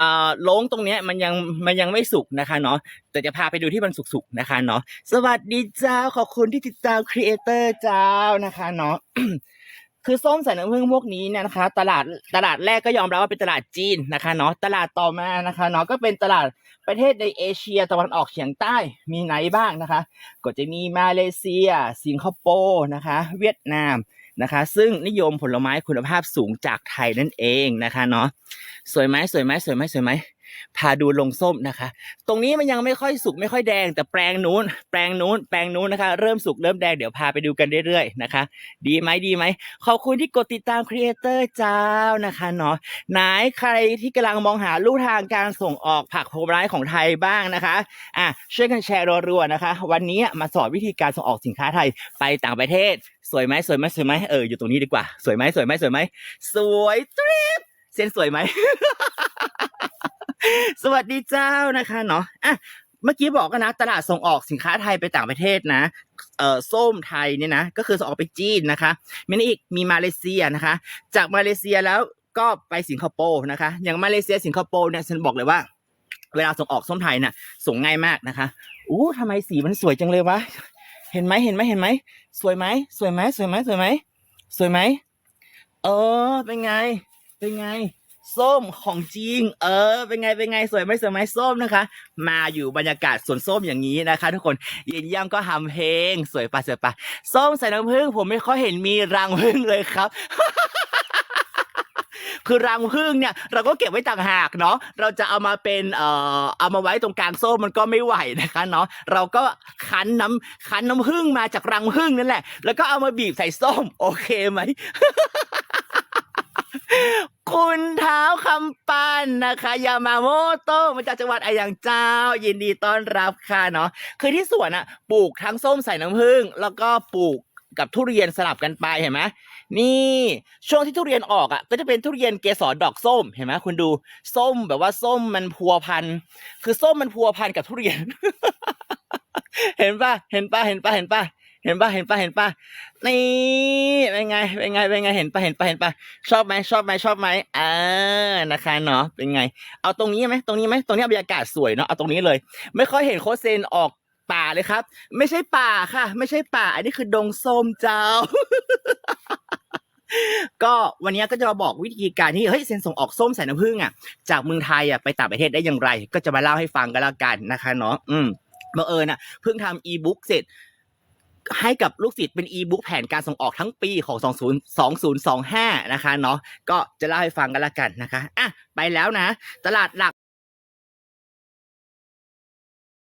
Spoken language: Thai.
อ่าโล้งตรงเนี้ยมันยังมันยังไม่สุกนะคะเนาะแต่จะพาไปดูที่มันสุกๆนะคะเนาะสวัสดีเจ้าขอบคุณที่ติดตามครีเอเตอร์เจ้านะคะเนาะคือส้มสายน้ำผึ้งพวกนี้เนี่ยนะคะ ตลาดตลาดแรกก็ยอมรับว่าเป็นตลาดจีนนะคะเนาะตลาดต่อมานะคะเนาะก็เป็นตลาดประเทศในเอเชียตะวันออกเฉียงใต้มีไหนบ้างนะคะ ก็จะมีมาเลเซีย สิงคโปร์นะคะ เวียดนามนะคะ ซึ่งนิยมผลไม้คุณภาพสูงจากไทยนั่นเองนะคะเนาะ สวยไหมสวยไหมสวยไหมสวยไหมพาดูลงส้มนะคะ ตรงนี้มันยังไม่ค่อยสุกไม่ค่อยแดง แต่แปลงนู้น แปลงนู้น แปลงนู้นนะคะ เริ่มสุกเริ่มแดงเดี๋ยวพาไปดูกันเรื่อยๆนะคะ ดีไหมดีไหมขอบคุณที่กดติดตามครีเอเตอร์เจ้านะคะเนาะไหนใครที่กำลังมองหาลู่ทางการส่งออกผักผลไม้ของไทยบ้างนะคะอะช่วยกันแชร์รัวๆนะคะ วันนี้มาสอนวิธีการส่งออกสินค้าไทยไปต่างประเทศ สวยไหมสวยไหมสวยไหมเอออยู่ตรงนี้ดีกว่า สวยไหมสวยไหมสวยไหมสวยตรีบ เส้นสวยไหม สวัสดีเจ้านะคะเนาะอะเมื่อกี้บอกกันนะ ตลาดส่งออกสินค้าไทยไปต่างประเทศนะเอ่อส้มไทยเนี่ยนะ ก็คือส่งออกไปจีนนะคะมีนี่อีกมีมาเลเซียนะคะ จากมาเลเซียแล้วก็ไปสิงคโปร์นะคะ อย่างมาเลเซียสิงคโปร์เนี่ยฉันบอกเลยว่า เวลาส่งออกส้มไทยน่ะ ส่งง่ายมากนะคะอู้ทำไมสีมันสวยจังเลยวะเห็นไหมเห็นไหมเห็นไหมสวยไหมสวยไหมสวยไหมสวยไหมสวยไหมเออเป็นไง เป็นไง ส้มของจริง เออ เป็นไง เป็นไง สวยไหมสวยไหมส้มนะคะ มาอยู่บรรยากาศสวนส้มอย่างนี้นะคะ ทุกคนเย็นย่ำก็ทำเพลง สวยปะสวยปะส้มใส่น้ำผึ้งผมไม่ค่อยเห็นมีรังผึ้งเลยครับคือรังผึ้งเนี่ยเราก็เก็บไว้ต่างหากเนาะเราจะเอามาเป็นเอ่อเอามาไว้ตรงกลางส้มมันก็ไม่ไหวนะคะเนาะเราก็คั้นน้ำคั้นน้ำผึ้งมาจากรังผึ้งนั่นแหละ แล้วก็เอามาบีบใส่ส้มโอเคไหม คุณเท้าคำปันนะคะ ยามาโมโตะมาจากจังหวัดอายังเจ้า ยินดีต้อนรับค่ะเนาะคือที่สวนอะปลูกทั้งส้มใส่น้ำผึ้งแล้วก็ปลูกกับทุเรียนสลับกันไปเห็นไหมนี่ช่วงที่ทุเรียนออกอะก็จะเป็นทุเรียนเกสรดอกส้มเห็นไหมคุณดูส้มแบบว่าส้มมันพัวพันคือส้มมันพัวพันกับทุเรียน เห็นปะเห็นปะเห็นปะเห็นปะ เห็นปะเห็นปะเห็นปะนี่เป็นไงเป็นไงเป็นไงเห็นปะเห็นปะเห็นปะชอบไหมชอบไหมชอบไหมอ่านะคะเนาะเป็นไง เอาตรงนี้ไหมตรงนี้ไหมตรงนี้บรรยากาศสวยเนาะเอาตรงนี้เลย ไม่ค่อยเห็นโคเซนออกป่าเลยครับ ไม่ใช่ป่าค่ะ ไม่ใช่ป่า อันนี้คือดงส้มเจ้า ก็วันนี้ก็จะมาบอกวิธีการที่เฮ้ยเซนส่งออกส้มใส่น้ำผึ้งอะจากเมืองไทยอะไปต่างประเทศได้อย่างไร ก็จะมาเล่าให้ฟังกันแล้วกันนะคะเนาะอืมบังเอิญอะเพิ่งทำอีบุ๊กเสร็จ ให้กับลูกศิษย์เป็นอีบุ๊กแผนการส่งออกทั้งปีของ 20 2025 นะคะเนาะก็จะเล่าให้ฟังกันละกันนะคะอะไปแล้วนะ ตลาดหลัก